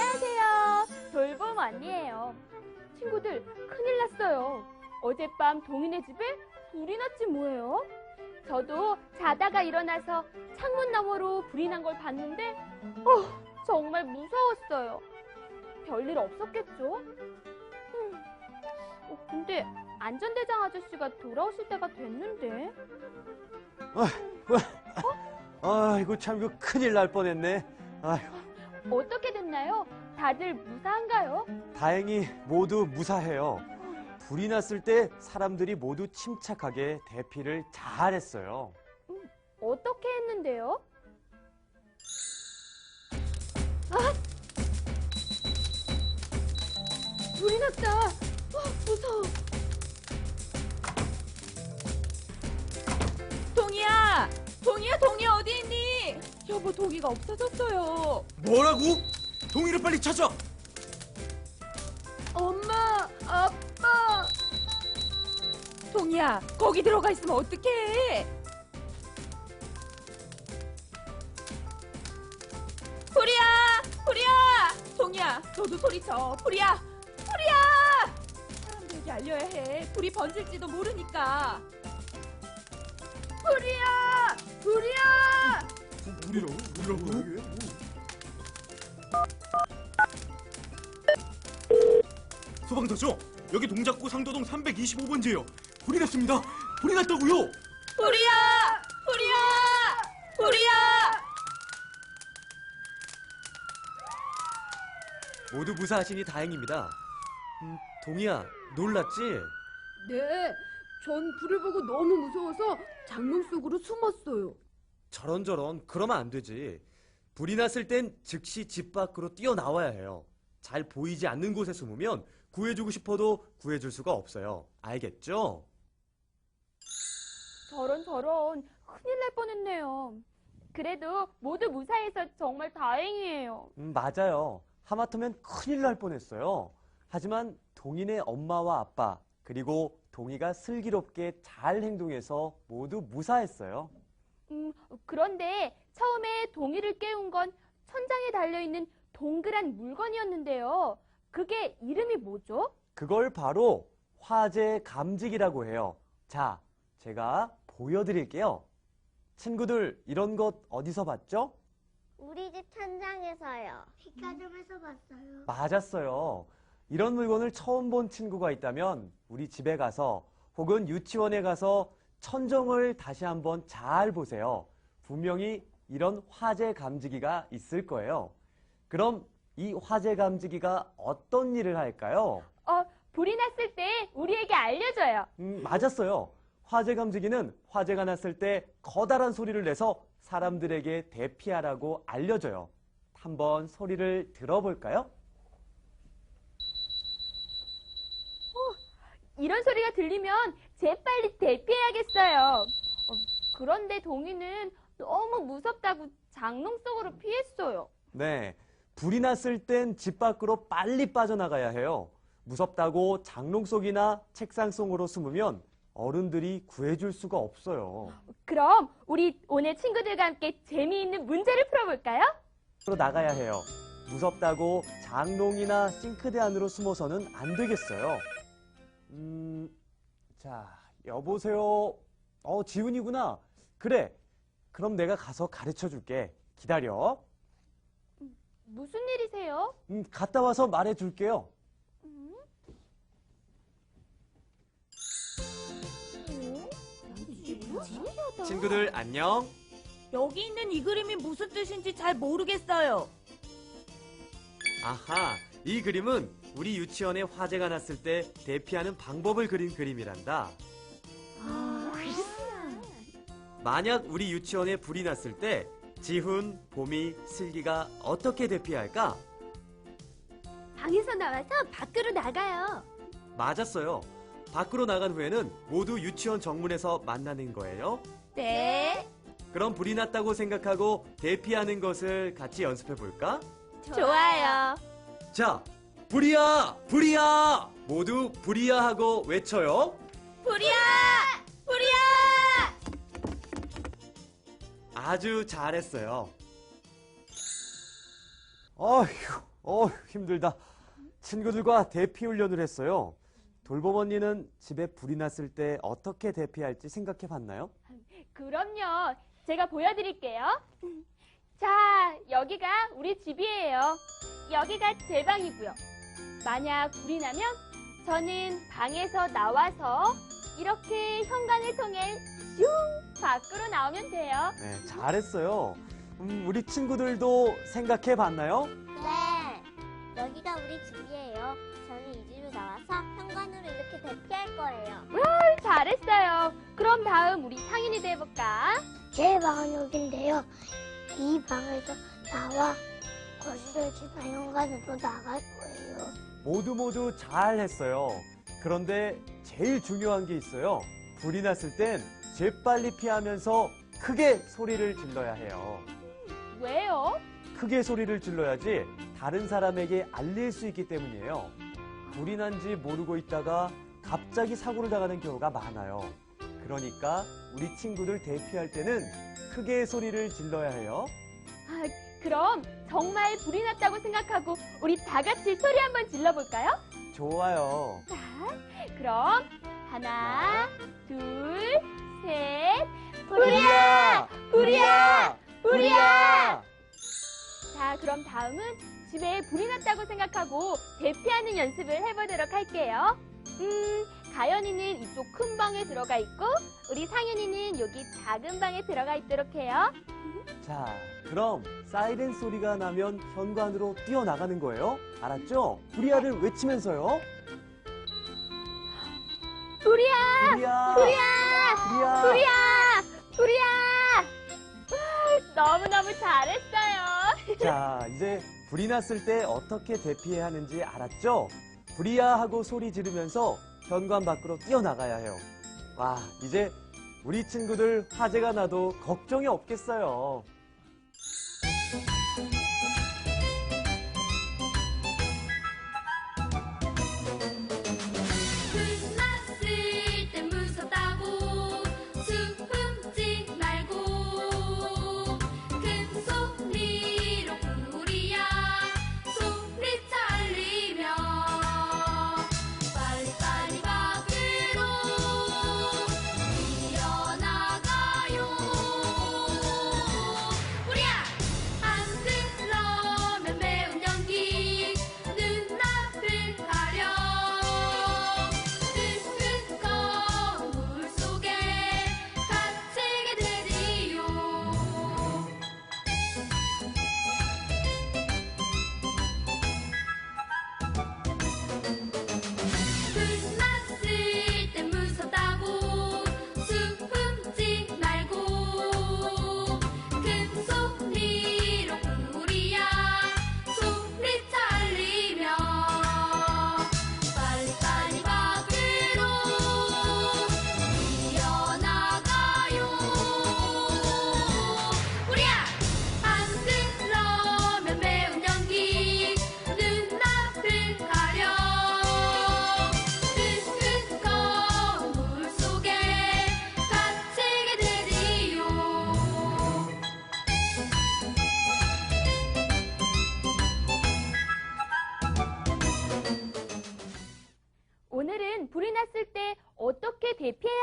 안녕하세요. 돌봄 언니예요. 친구들, 큰일 났어요. 어젯밤 동인의 집에 불이 났지 뭐예요? 저도 자다가 일어나서 창문 너머로 불이 난 걸 봤는데, 어, 정말 무서웠어요. 별일 없었겠죠? 음, 어, 근데 안전대장 아저씨가 돌아오실 때가 됐는데. 아이고 참 이거 큰일 날 뻔했네. 아휴, 어떻게 됐나요? 다들 무사한가요? 다행히 모두 무사해요. 불이 났을 때 사람들이 모두 침착하게 대피를 잘했어요. 어떻게 했는데요? 아! 불이 났다! 어, 무서워! 동이야! 동이야, 동이 어디 있니? 여보, 동이가 없어졌어요. 뭐라고? 동이를 빨리 찾아. 엄마! 아빠! 동이야, 거기 들어가 있으면 어떡해? 불이야! 불이야! 동이야, 너도 소리쳐. 불이야! 불이야! 사람들에게 알려야 해. 불이 번질지도 모르니까. 불이야! 불이야! 우리라고? 우리라고? 소방서죠? 여기 동작구 상도동 325번지예요. 불이 났습니다. 불이 났다고요? 불이야! 불이야! 불이야! 모두 무사하시니 다행입니다. 음, 동이야, 놀랐지? 네, 전 불을 보고 너무 무서워서 장롱 속으로 숨었어요. 저런저런 그러면 안 되지. 불이 났을 땐 즉시 집 밖으로 뛰어나와야 해요. 잘 보이지 않는 곳에 숨으면 구해주고 싶어도 구해줄 수가 없어요. 알겠죠? 저런 저런 큰일 날 뻔했네요. 그래도 모두 무사해서 정말 다행이에요. 음, 맞아요. 하마터면 큰일 날 뻔했어요. 하지만 동인의 엄마와 아빠, 그리고 동이가 슬기롭게 잘 행동해서 모두 무사했어요. 음, 그런데 처음에 동이를 깨운 건 천장에 달려있는 동그란 물건이었는데요. 그게 이름이 뭐죠? 그걸 바로 화재 감지기라고 해요. 자, 제가 보여드릴게요. 친구들, 이런 것 어디서 봤죠? 우리 집 천장에서요. 백화점에서 봤어요. 맞았어요. 이런 물건을 처음 본 친구가 있다면 우리 집에 가서 혹은 유치원에 가서 천정을 다시 한번 잘 보세요. 분명히 이런 화재 감지기가 있을 거예요. 그럼 이 화재 감지기가 어떤 일을 할까요? 어, 불이 났을 때 우리에게 알려줘요. 음, 맞았어요. 화재 감지기는 화재가 났을 때 커다란 소리를 내서 사람들에게 대피하라고 알려줘요. 한번 소리를 들어볼까요? 이런 소리가 들리면 재빨리 대피해야겠어요. 어, 그런데 동이는 너무 무섭다고 장롱 속으로 피했어요. 네. 불이 났을 땐 집 밖으로 빨리 빠져나가야 해요. 무섭다고 장롱 속이나 책상 속으로 숨으면 어른들이 구해줄 수가 없어요. 그럼 우리 오늘 친구들과 함께 재미있는 문제를 풀어볼까요? 밖으로 나가야 해요. 무섭다고 장롱이나 싱크대 안으로 숨어서는 안 되겠어요. 음, 자, 여보세요. 어, 지훈이구나. 그래. 그럼 내가 가서 가르쳐 줄게. 기다려. 무슨 일이세요? 음, 갔다 와서 말해 줄게요. 음? 신기하다. 친구들 안녕. 여기 있는 이 그림이 무슨 뜻인지 잘 모르겠어요. 아하, 이 그림은 우리 유치원에 화재가 났을 때 대피하는 방법을 그린 그림이란다. 만약 우리 유치원에 불이 났을 때 지훈, 봄이, 슬기가 어떻게 대피할까? 방에서 나와서 밖으로 나가요. 맞았어요. 밖으로 나간 후에는 모두 유치원 정문에서 만나는 거예요. 네. 그럼 불이 났다고 생각하고 대피하는 것을 같이 연습해 볼까? 좋아요. 자, 불이야! 불이야! 모두 불이야 하고 외쳐요. 불이야! 불이야! 아주 잘했어요. 어휴, 어, 힘들다. 친구들과 대피 훈련을 했어요. 돌봄 언니는 집에 불이 났을 때 어떻게 대피할지 생각해 봤나요? 그럼요. 제가 보여드릴게요. 자, 여기가 우리 집이에요. 여기가 제 방이고요. 만약 불이 나면 저는 방에서 나와서 이렇게 현관을 통해 슝 밖으로 나오면 돼요. 네, 잘했어요. 음, 우리 친구들도 생각해 봤나요? 네. 여기가 우리 집이에요. 저는 이 집을 나와서 현관으로 이렇게 대피할 거예요. 잘했어요. 그럼 다음 우리 상인이도 해볼까? 제 방은 여긴데요. 이 방에서 나와 거실을 지나 현관으로 나갈 거예요. 모두 모두 잘했어요. 그런데 제일 중요한 게 있어요. 불이 났을 땐 재빨리 피하면서 크게 소리를 질러야 해요. 왜요? 크게 소리를 질러야지 다른 사람에게 알릴 수 있기 때문이에요. 불이 난 지 모르고 있다가 갑자기 사고를 당하는 경우가 많아요. 그러니까 우리 친구들 대피할 때는 크게 소리를 질러야 해요. 아, 그럼 정말 불이 났다고 생각하고 우리 다 같이 소리 한번 질러볼까요? 좋아요. 자, 그럼 하나, 둘, 셋, 불이야! 불이야! 불이야! 자, 그럼 다음은 집에 불이 났다고 생각하고 대피하는 연습을 해보도록 할게요. 음, 가연이는 이쪽 큰 방에 들어가 있고, 우리 상윤이는 여기 작은 방에 들어가 있도록 해요. 자, 그럼 사이렌 소리가 나면 현관으로 뛰어나가는 거예요. 알았죠? 불이야를 외치면서요. 불이야! 불이야! 불이야! 불이야! 불이야! 불이야! 와, 너무너무 잘했어요. 자, 이제 불이 났을 때 어떻게 대피해야 하는지 알았죠? 불이야 하고 소리 지르면서 현관 밖으로 뛰어나가야 해요. 와, 이제 우리 친구들 화재가 나도 걱정이 없겠어요.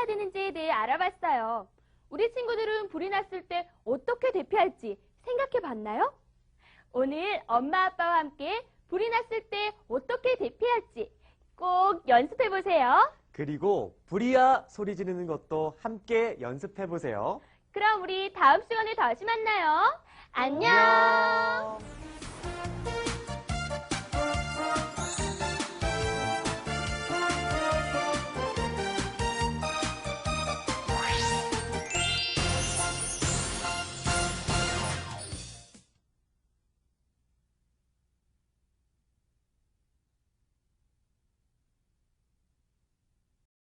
되는지에 대해 알아봤어요. 우리 친구들은 불이 났을 때 어떻게 대피할지 생각해 봤나요? 오늘 엄마 아빠와 함께 불이 났을 때 어떻게 대피할지 꼭 연습해 보세요. 그리고 불이야 소리 지르는 것도 함께 연습해 보세요. 그럼 우리 다음 시간에 다시 만나요. 안녕.